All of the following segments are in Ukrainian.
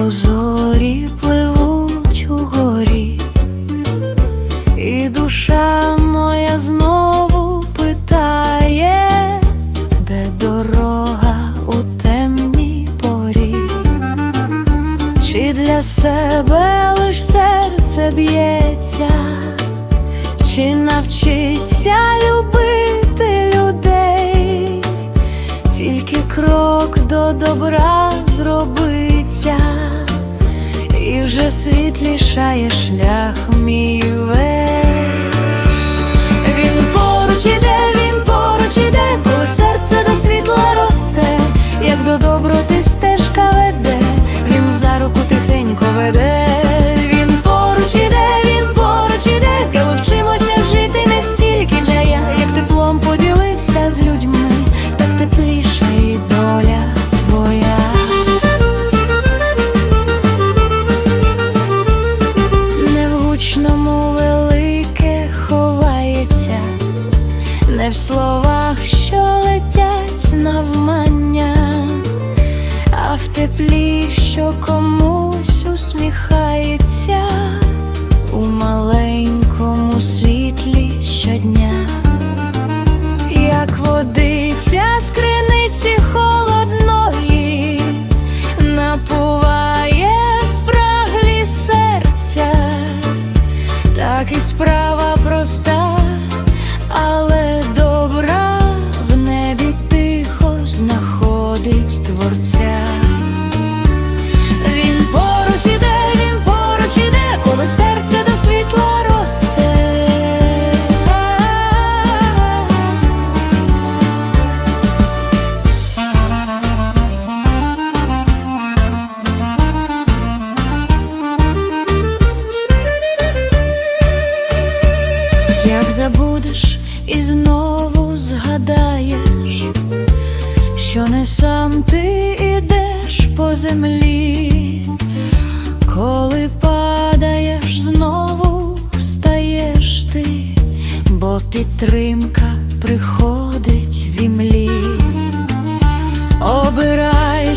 Тихо пливуть угорі, і душа моя знову питає, де дорога у темній порі, чи для себе лиш серце б'ється, чи навчиться любити крок до добра зробиться, і вже світлішає шлях мій весь. Що летять навмання, а в теплі, що комусь усміхається у маленькому світлі щодня, як водиця з криниці холодної напуває спраглі серця, так і справа і знову згадаєш, що не сам ти ідеш по землі, коли падаєш, знову встаєш ти, бо підтримка приходить в імлі. Обирай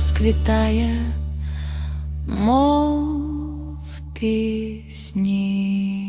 розквітає, мов пісні.